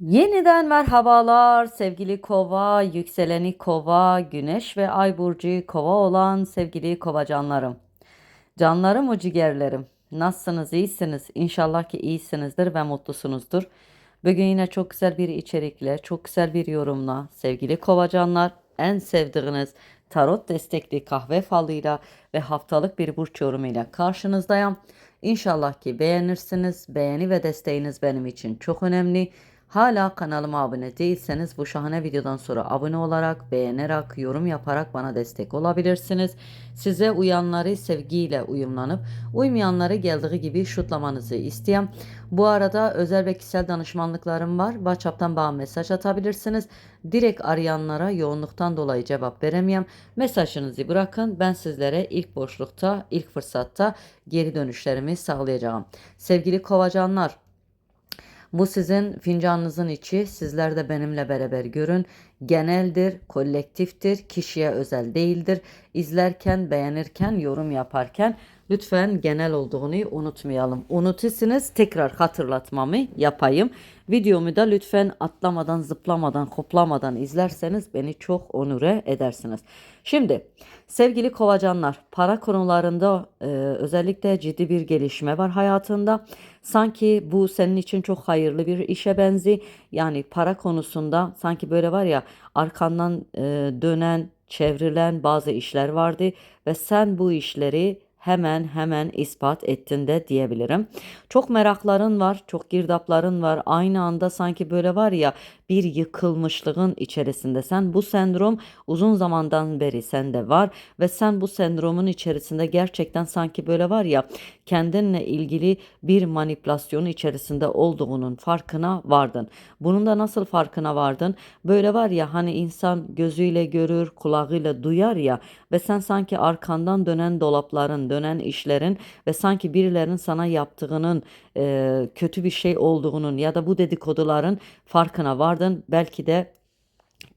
Yeniden merhabalar sevgili kova, yükseleni kova, güneş ve ay burcu kova olan sevgili kova canlarım. Canlarım o ciğerlerim. Nasılsınız, iyisiniz? İnşallah ki iyisinizdir ve mutlusunuzdur. Bugün yine çok güzel bir içerikle, çok güzel bir yorumla sevgili kova canlar, en sevdiğiniz tarot destekli kahve falıyla ve haftalık bir burç yorumuyla karşınızdayım. İnşallah ki beğenirsiniz. Beğeni ve desteğiniz benim için çok önemli. Hala kanalıma abone değilseniz bu şahane videodan sonra abone olarak, beğenerek, yorum yaparak bana destek olabilirsiniz. Size uyanları sevgiyle uyumlanıp uymayanları geldiği gibi şutlamanızı isteyem. Bu arada özel ve kişisel danışmanlıklarım var. WhatsApp'tan bana mesaj atabilirsiniz. Direkt arayanlara yoğunluktan dolayı cevap veremeyem. Mesajınızı bırakın. Ben sizlere ilk boşlukta, ilk fırsatta geri dönüşlerimi sağlayacağım. Sevgili kovacanlar, bu sizin fincanınızın içi. Sizler de benimle beraber görün. Geneldir, kolektiftir, kişiye özel değildir. İzlerken, beğenirken, yorum yaparken lütfen genel olduğunu unutmayalım. Unutursunuz tekrar hatırlatmamı yapayım. Videomu da lütfen atlamadan, zıplamadan, hoplamadan izlerseniz beni çok onure edersiniz. Şimdi sevgili kovacanlar para konularında e, özellikle ciddi bir gelişme var hayatında. Sanki bu senin için çok hayırlı bir işe benzi. Yani para konusunda sanki böyle var ya arkandan e, dönen, çevrilen bazı işler vardı ve sen bu işleri hemen hemen ispat ettin de diyebilirim. Çok merakların var, çok girdapların var. Aynı anda sanki böyle var ya bir yıkılmışlığın içerisinde. Sen bu sendrom uzun zamandan beri sende var ve sen bu sendromun içerisinde gerçekten sanki böyle var ya kendinle ilgili bir manipülasyonu içerisinde olduğunun farkına vardın. Bunun da nasıl farkına vardın? Böyle var ya hani insan gözüyle görür, kulağıyla duyar ya ve sen sanki arkandan dönen dolapların, dönen işlerin ve sanki birilerinin sana yaptığının e, kötü bir şey olduğunun ya da bu dedikoduların farkına vardın. Belki de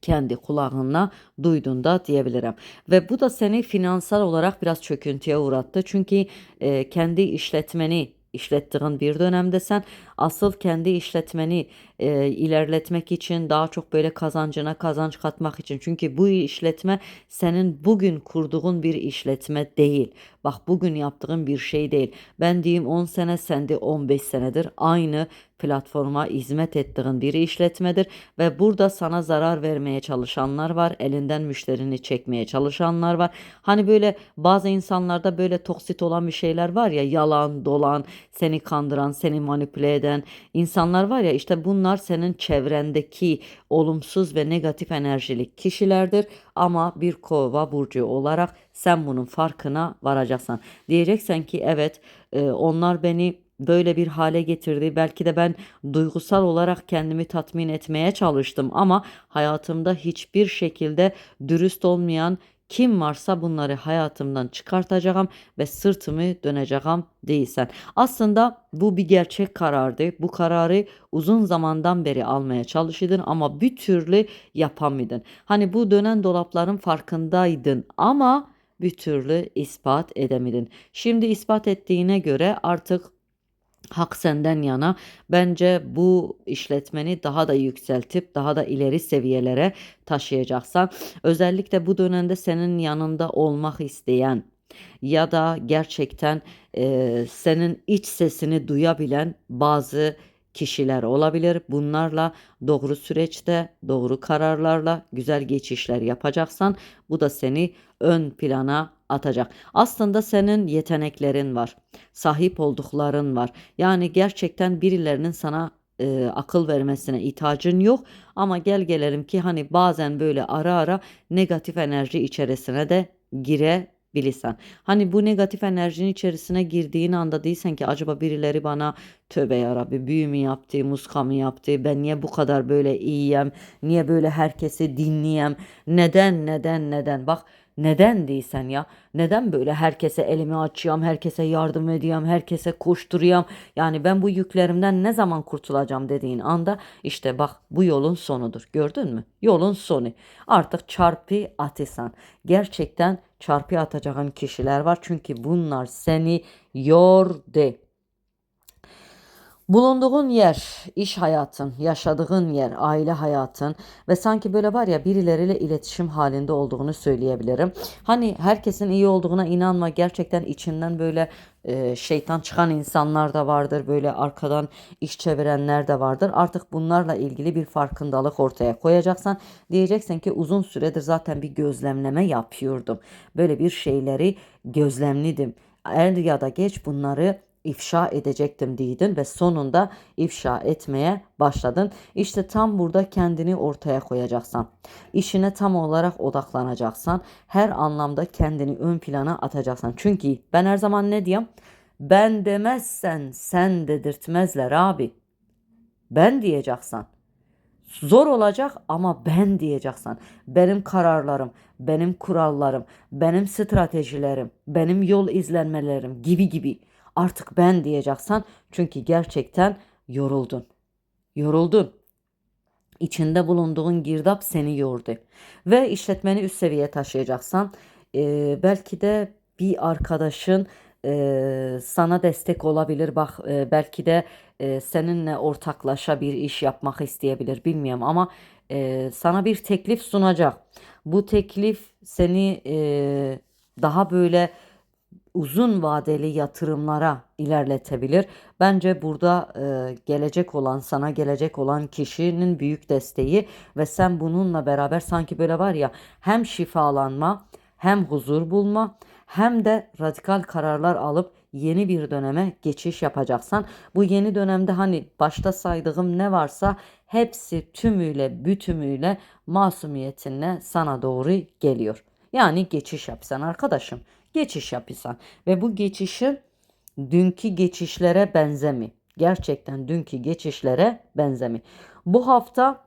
kendi kulağınla duydun da diyebilirim. Ve bu da seni finansal olarak biraz çöküntüye uğrattı. Çünkü e, kendi işletmeni işlettiğin bir dönemde sen asıl kendi işletmeni e, ilerletmek için daha çok böyle kazancına kazanç katmak için. Çünkü bu işletme senin bugün kurduğun bir işletme değil. Bak bugün yaptığın bir şey değil. Ben diyeyim 10 sene sende 15 senedir aynı platforma hizmet ettiğin bir işletmedir ve burada sana zarar vermeye çalışanlar var. Elinden müşterini çekmeye çalışanlar var. Hani böyle bazı insanlarda böyle toksit olan bir şeyler var ya yalan, dolan, seni kandıran, seni manipüle eden insanlar var ya işte bunlar senin çevrendeki olumsuz ve negatif enerjilik kişilerdir ama bir kova burcu olarak sen bunun farkına varacaksın. Diyeceksen ki evet e, onlar beni böyle bir hale getirdi. Belki de ben duygusal olarak kendimi tatmin etmeye çalıştım ama hayatımda hiçbir şekilde dürüst olmayan kim varsa bunları hayatımdan çıkartacağım ve sırtımı döneceğim değilsen. Aslında bu bir gerçek karardı. Bu kararı uzun zamandan beri almaya çalışırdın ama bir türlü yapamadın. Hani bu dönen dolapların farkındaydın ama bir türlü ispat edemedin. Şimdi ispat ettiğine göre artık hak senden yana. Bence bu işletmeni daha da yükseltip daha da ileri seviyelere taşıyacaksan özellikle bu dönemde senin yanında olmak isteyen ya da gerçekten e, senin iç sesini duyabilen bazı kişiler olabilir. Bunlarla doğru süreçte, doğru kararlarla güzel geçişler yapacaksan bu da seni ön plana atacak. Aslında senin yeteneklerin var. Sahip oldukların var. Yani gerçekten birilerinin sana e, akıl vermesine ihtiyacın yok ama gel gelelim ki hani bazen böyle ara ara negatif enerji içerisine de gire bilirsən. Hani bu negatif enerjinin içerisine girdiğin anda değilsen ki acaba birileri bana tövbe yarabbi büyü mü yaptı, muska mı yaptı, ben niye bu kadar böyle iyiyim, niye böyle herkesi dinleyem, neden, neden, neden. Bak neden değilsen ya? Neden böyle herkese elimi açıyorum, herkese yardım ediyorum, herkese koşturuyorum? Yani ben bu yüklerimden ne zaman kurtulacağım dediğin anda işte bak bu yolun sonudur. Gördün mü? Yolun sonu. Artık çarpı atırsan. Gerçekten çarpı atacağın kişiler var. Çünkü bunlar seni yordu. Bulunduğun yer, iş hayatın, yaşadığın yer, aile hayatın ve sanki böyle var ya birileriyle iletişim halinde olduğunu söyleyebilirim. Hani herkesin iyi olduğuna inanma. Gerçekten içinden böyle e, şeytan çıkan insanlar da vardır. Böyle arkadan iş çevirenler de vardır. Artık bunlarla ilgili bir farkındalık ortaya koyacaksan diyeceksin ki uzun süredir zaten bir gözlemleme yapıyordum. Böyle bir şeyleri gözlemledim. Er ya da geç bunları ifşa edecektim dedin ve sonunda ifşa etmeye başladın. İşte tam burada kendini ortaya koyacaksan, işine tam olarak odaklanacaksan, her anlamda kendini ön plana atacaksan. Çünkü ben her zaman ne diyeyim? Ben demezsen sen dedirtmezler abi. Ben diyeceksen. Zor olacak ama ben diyeceksin. Benim kararlarım, benim kurallarım, benim stratejilerim, benim yol izlenmelerim gibi gibi. Artık ben diyeceksin çünkü gerçekten yoruldun. Yoruldun. İçinde bulunduğun girdap seni yordu. Ve işletmeni üst seviyeye taşıyacaksan e, belki de bir arkadaşın e, sana destek olabilir. Bak e, belki de e, seninle ortaklaşa bir iş yapmak isteyebilir bilmiyorum ama e, sana bir teklif sunacak. Bu teklif seni e, daha böyle uzun vadeli yatırımlara ilerletebilir. Bence burada e, gelecek olan sana gelecek olan kişinin büyük desteği ve sen bununla beraber sanki böyle var ya hem şifalanma hem huzur bulma hem de radikal kararlar alıp yeni bir döneme geçiş yapacaksan bu yeni dönemde hani başta saydığım ne varsa hepsi tümüyle bütümüyle masumiyetinle sana doğru geliyor. Yani geçiş yapsan arkadaşım. Geçiş yapsan ve bu geçişin dünkü geçişlere benzemi. Gerçekten dünkü geçişlere benzemi. Bu hafta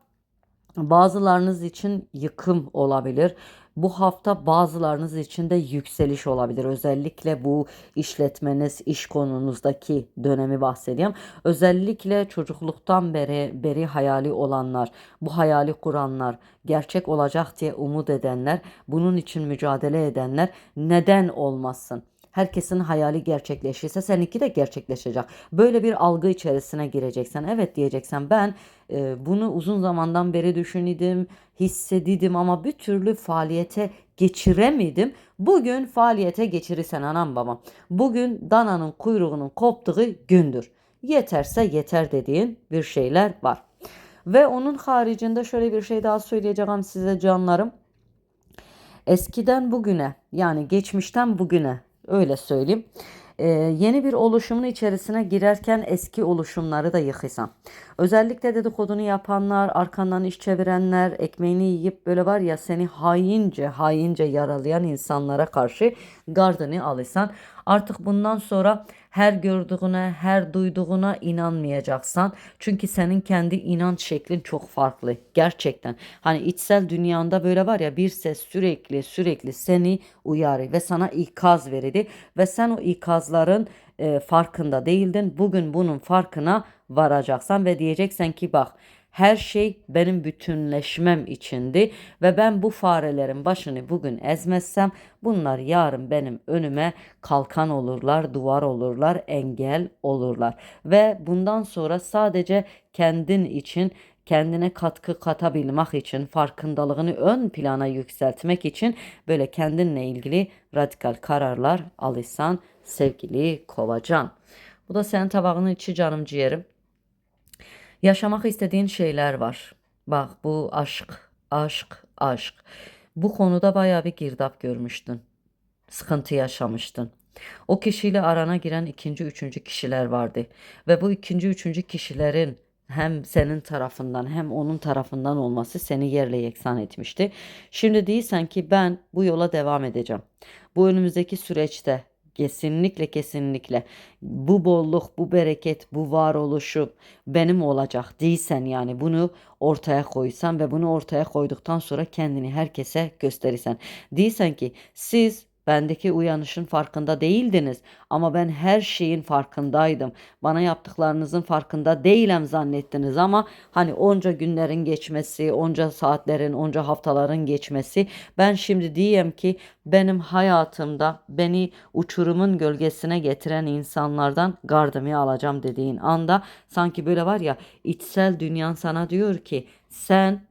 bazılarınız için yıkım olabilir. Bu hafta bazılarınız için de yükseliş olabilir. Özellikle bu işletmeniz, iş konunuzdaki dönemi bahsediyorum. Özellikle çocukluktan beri beri hayali olanlar, bu hayali kuranlar, gerçek olacak diye umut edenler, bunun için mücadele edenler neden olmasın? Herkesin hayali gerçekleşirse seninki de gerçekleşecek. Böyle bir algı içerisine gireceksen evet diyeceksen ben e, bunu uzun zamandan beri düşünürdüm, hissedidim ama bir türlü faaliyete geçiremedim. Bugün faaliyete geçirirsen anam babam. Bugün dananın kuyruğunun koptuğu gündür. Yeterse yeter dediğin bir şeyler var. Ve onun haricinde şöyle bir şey daha söyleyeceğim size canlarım. Eskiden bugüne yani geçmişten bugüne öyle söyleyeyim. Ee, yeni bir oluşumun içerisine girerken eski oluşumları da yıkıysan. Özellikle dedikodunu yapanlar, arkandan iş çevirenler, ekmeğini yiyip böyle var ya seni haince haince yaralayan insanlara karşı gardını alırsan artık bundan sonra her gördüğüne, her duyduğuna inanmayacaksan. Çünkü senin kendi inanç şeklin çok farklı. Gerçekten. Hani içsel dünyanda böyle var ya bir ses sürekli sürekli seni uyarı ve sana ikaz verildi ve sen o ikazların e, farkında değildin. Bugün bunun farkına varacaksan ve diyeceksen ki bak her şey benim bütünleşmem içindi ve ben bu farelerin başını bugün ezmezsem bunlar yarın benim önüme kalkan olurlar, duvar olurlar, engel olurlar. Ve bundan sonra sadece kendin için kendine katkı katabilmek için, farkındalığını ön plana yükseltmek için böyle kendinle ilgili radikal kararlar alırsan sevgili Kovacan. Bu da senin tabağının içi canım ciğerim. Yaşamak istediğin şeyler var. Bak bu aşk, aşk, aşk. Bu konuda bayağı bir girdap görmüştün. Sıkıntı yaşamıştın. O kişiyle arana giren ikinci, üçüncü kişiler vardı. Ve bu ikinci, üçüncü kişilerin hem senin tarafından hem onun tarafından olması seni yerle yeksan etmişti. Şimdi değilsen ki ben bu yola devam edeceğim. Bu önümüzdeki süreçte Kesinlikle kesinlikle bu bolluk, bu bereket, bu varoluşu benim olacak değilsen yani bunu ortaya koysan ve bunu ortaya koyduktan sonra kendini herkese gösterirsen. Değilsen ki siz Bendeki uyanışın farkında değildiniz ama ben her şeyin farkındaydım. Bana yaptıklarınızın farkında değilim zannettiniz ama hani onca günlerin geçmesi, onca saatlerin, onca haftaların geçmesi ben şimdi diyeyim ki benim hayatımda beni uçurumun gölgesine getiren insanlardan gardımı alacağım dediğin anda sanki böyle var ya içsel dünyan sana diyor ki sen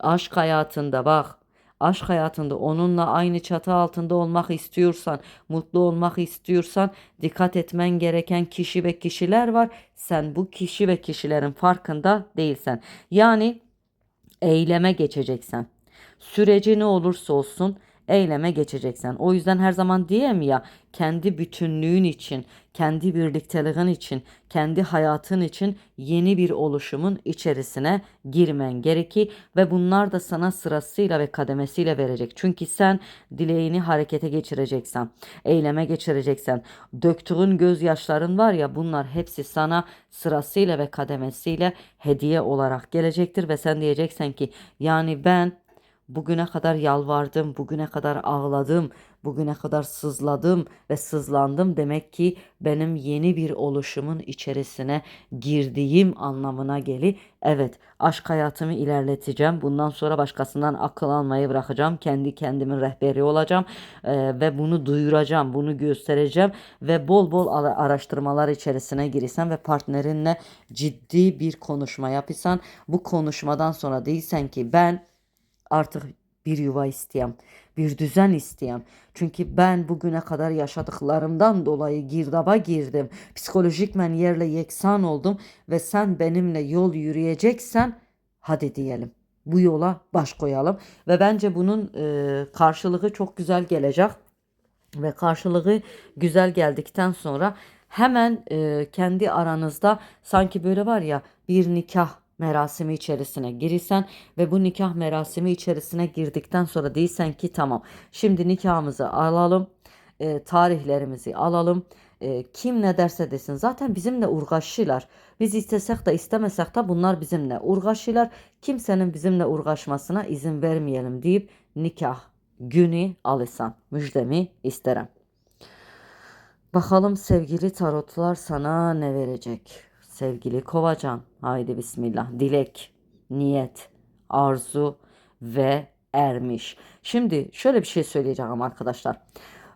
aşk hayatında bak aşk hayatında onunla aynı çatı altında olmak istiyorsan, mutlu olmak istiyorsan dikkat etmen gereken kişi ve kişiler var. Sen bu kişi ve kişilerin farkında değilsen. Yani eyleme geçeceksen. Süreci ne olursa olsun eyleme geçeceksen. O yüzden her zaman diyeyim ya kendi bütünlüğün için, kendi birlikteliğin için, kendi hayatın için yeni bir oluşumun içerisine girmen gerekir ve bunlar da sana sırasıyla ve kademesiyle verecek. Çünkü sen dileğini harekete geçireceksen, eyleme geçireceksen, döktüğün gözyaşların var ya bunlar hepsi sana sırasıyla ve kademesiyle hediye olarak gelecektir ve sen diyeceksen ki yani ben Bugüne kadar yalvardım, bugüne kadar ağladım, bugüne kadar sızladım ve sızlandım. Demek ki benim yeni bir oluşumun içerisine girdiğim anlamına geli. Evet, aşk hayatımı ilerleteceğim. Bundan sonra başkasından akıl almayı bırakacağım. Kendi kendimin rehberi olacağım Ee, ve bunu duyuracağım, bunu göstereceğim ve bol bol ara- araştırmalar içerisine girirsen ve partnerinle ciddi bir konuşma yapırsan bu konuşmadan sonra değilsen ki ben artık bir yuva isteyem, bir düzen isteyem. Çünkü ben bugüne kadar yaşadıklarımdan dolayı girdaba girdim. Psikolojikmen yerle yeksan oldum ve sen benimle yol yürüyeceksen hadi diyelim. Bu yola baş koyalım ve bence bunun e, karşılığı çok güzel gelecek ve karşılığı güzel geldikten sonra hemen e, kendi aranızda sanki böyle var ya bir nikah merasimi içerisine girirsen ve bu nikah merasimi içerisine girdikten sonra değilsen ki tamam şimdi nikahımızı alalım e, tarihlerimizi alalım e, kim ne derse desin zaten bizimle uğraşırlar biz istesek de istemesek de bunlar bizimle uğraşırlar kimsenin bizimle uğraşmasına izin vermeyelim deyip nikah günü alırsan müjdemi isterim. Bakalım sevgili tarotlar sana ne verecek? Sevgili Kovacan, haydi bismillah. Dilek, niyet, arzu ve ermiş. Şimdi şöyle bir şey söyleyeceğim arkadaşlar.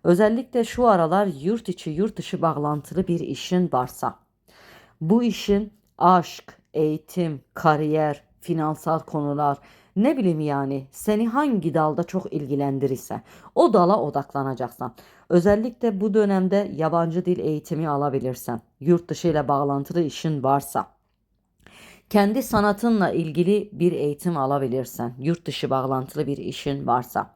Özellikle şu aralar yurt içi yurt dışı bağlantılı bir işin varsa bu işin aşk, eğitim, kariyer, finansal konular, ne bileyim yani seni hangi dalda çok ilgilendirirse o dala odaklanacaksın. Özellikle bu dönemde yabancı dil eğitimi alabilirsen, yurt dışı ile bağlantılı işin varsa, kendi sanatınla ilgili bir eğitim alabilirsen, yurt dışı bağlantılı bir işin varsa,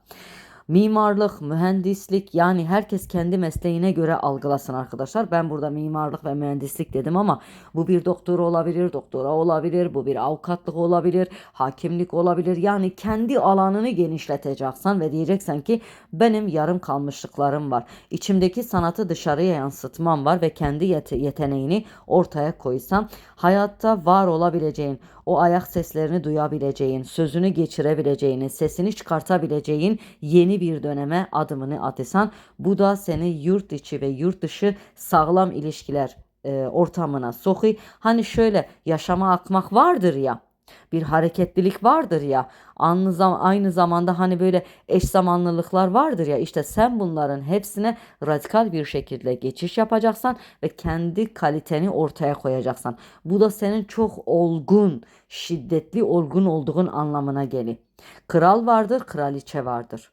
Mimarlık, mühendislik yani herkes kendi mesleğine göre algılasın arkadaşlar. Ben burada mimarlık ve mühendislik dedim ama bu bir doktor olabilir, doktora olabilir, bu bir avukatlık olabilir, hakimlik olabilir. Yani kendi alanını genişleteceksin ve diyeceksen ki benim yarım kalmışlıklarım var. İçimdeki sanatı dışarıya yansıtmam var ve kendi yete- yeteneğini ortaya koysam hayatta var olabileceğin, o ayak seslerini duyabileceğin, sözünü geçirebileceğin, sesini çıkartabileceğin yeni bir döneme adımını atırsan bu da seni yurt içi ve yurt dışı sağlam ilişkiler e, ortamına sokuyor. Hani şöyle yaşama akmak vardır ya bir hareketlilik vardır ya aynı, zam aynı zamanda hani böyle eş zamanlılıklar vardır ya işte sen bunların hepsine radikal bir şekilde geçiş yapacaksan ve kendi kaliteni ortaya koyacaksan. Bu da senin çok olgun, şiddetli olgun olduğun anlamına gelir. Kral vardır, kraliçe vardır.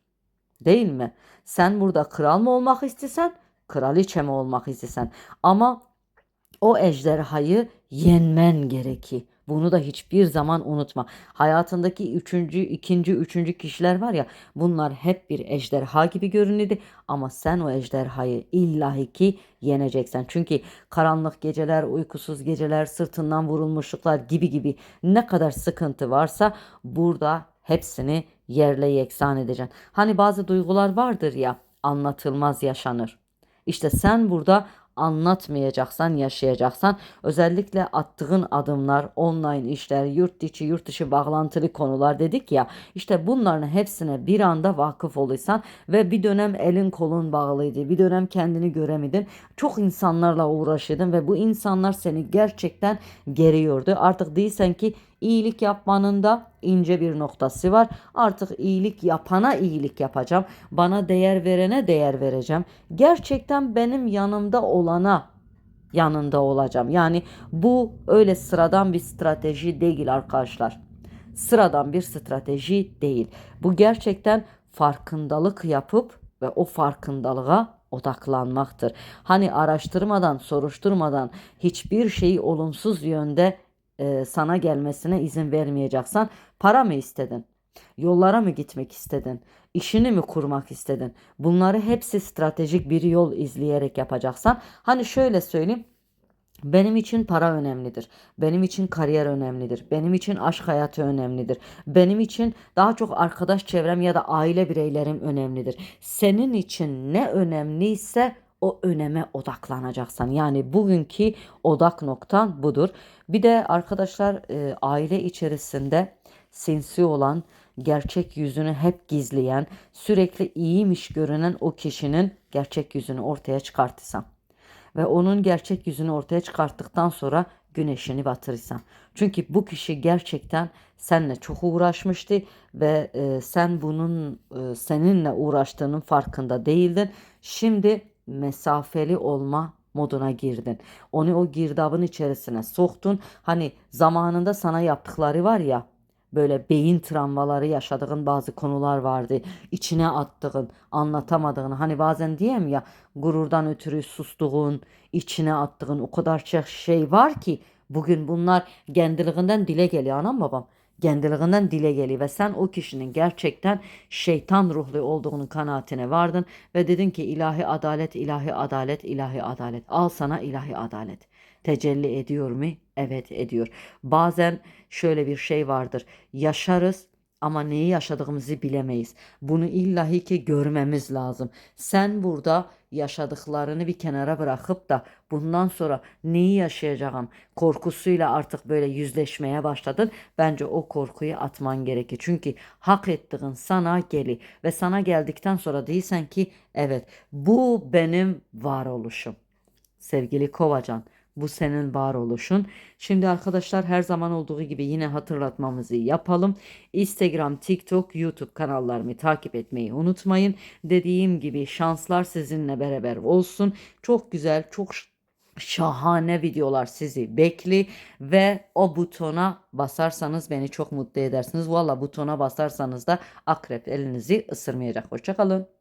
Değil mi? Sen burada kral mı olmak istesen, kraliçe mi olmak istesen. Ama o ejderhayı yenmen gerekir. Bunu da hiçbir zaman unutma. Hayatındaki üçüncü, ikinci, üçüncü kişiler var ya bunlar hep bir ejderha gibi görünüyordu. Ama sen o ejderhayı illahi ki yeneceksin. Çünkü karanlık geceler, uykusuz geceler, sırtından vurulmuşluklar gibi gibi ne kadar sıkıntı varsa burada hepsini yerle yeksan edeceksin. Hani bazı duygular vardır ya anlatılmaz yaşanır. İşte sen burada anlatmayacaksan yaşayacaksan özellikle attığın adımlar, online işler, yurt içi yurt dışı bağlantılı konular dedik ya işte bunların hepsine bir anda vakıf oluysan ve bir dönem elin kolun bağlıydı, bir dönem kendini göremedin. Çok insanlarla uğraşıyordun ve bu insanlar seni gerçekten geriyordu. Artık değilsen ki iyilik yapmanın da ince bir noktası var. Artık iyilik yapana iyilik yapacağım. Bana değer verene değer vereceğim. Gerçekten benim yanımda olana yanında olacağım. Yani bu öyle sıradan bir strateji değil arkadaşlar. Sıradan bir strateji değil. Bu gerçekten farkındalık yapıp ve o farkındalığa odaklanmaktır. Hani araştırmadan, soruşturmadan hiçbir şeyi olumsuz yönde e, sana gelmesine izin vermeyeceksen para mı istedin? Yollara mı gitmek istedin? İşini mi kurmak istedin? Bunları hepsi stratejik bir yol izleyerek yapacaksan. Hani şöyle söyleyeyim. Benim için para önemlidir. Benim için kariyer önemlidir. Benim için aşk hayatı önemlidir. Benim için daha çok arkadaş çevrem ya da aile bireylerim önemlidir. Senin için ne önemliyse o öneme odaklanacaksan. Yani bugünkü odak noktan budur. Bir de arkadaşlar e, aile içerisinde sinsi olan, gerçek yüzünü hep gizleyen, sürekli iyiymiş görünen o kişinin gerçek yüzünü ortaya çıkartırsam ve onun gerçek yüzünü ortaya çıkarttıktan sonra güneşini batırırsan. Çünkü bu kişi gerçekten seninle çok uğraşmıştı ve e, sen bunun e, seninle uğraştığının farkında değildin. Şimdi mesafeli olma moduna girdin. Onu o girdabın içerisine soktun. Hani zamanında sana yaptıkları var ya böyle beyin travmaları yaşadığın bazı konular vardı. İçine attığın, anlatamadığın. Hani bazen diyeyim ya gururdan ötürü sustuğun, içine attığın o kadar çok şey var ki bugün bunlar kendiliğinden dile geliyor anam babam. Kendiliğinden dile geliyor ve sen o kişinin gerçekten şeytan ruhlu olduğunun kanaatine vardın ve dedin ki ilahi adalet, ilahi adalet, ilahi adalet. Al sana ilahi adalet. Tecelli ediyor mu? Evet ediyor. Bazen şöyle bir şey vardır. Yaşarız ama neyi yaşadığımızı bilemeyiz. Bunu illahi ki görmemiz lazım. Sen burada yaşadıklarını bir kenara bırakıp da bundan sonra neyi yaşayacağım korkusuyla artık böyle yüzleşmeye başladın. Bence o korkuyu atman gerekir. Çünkü hak ettiğin sana geli ve sana geldikten sonra değilsen ki evet bu benim varoluşum. Sevgili Kovacan bu senin varoluşun. Şimdi arkadaşlar her zaman olduğu gibi yine hatırlatmamızı yapalım. Instagram, TikTok, YouTube kanallarımı takip etmeyi unutmayın. Dediğim gibi şanslar sizinle beraber olsun. Çok güzel, çok şahane videolar sizi bekli ve o butona basarsanız beni çok mutlu edersiniz. Valla butona basarsanız da akrep elinizi ısırmayacak. Hoşçakalın.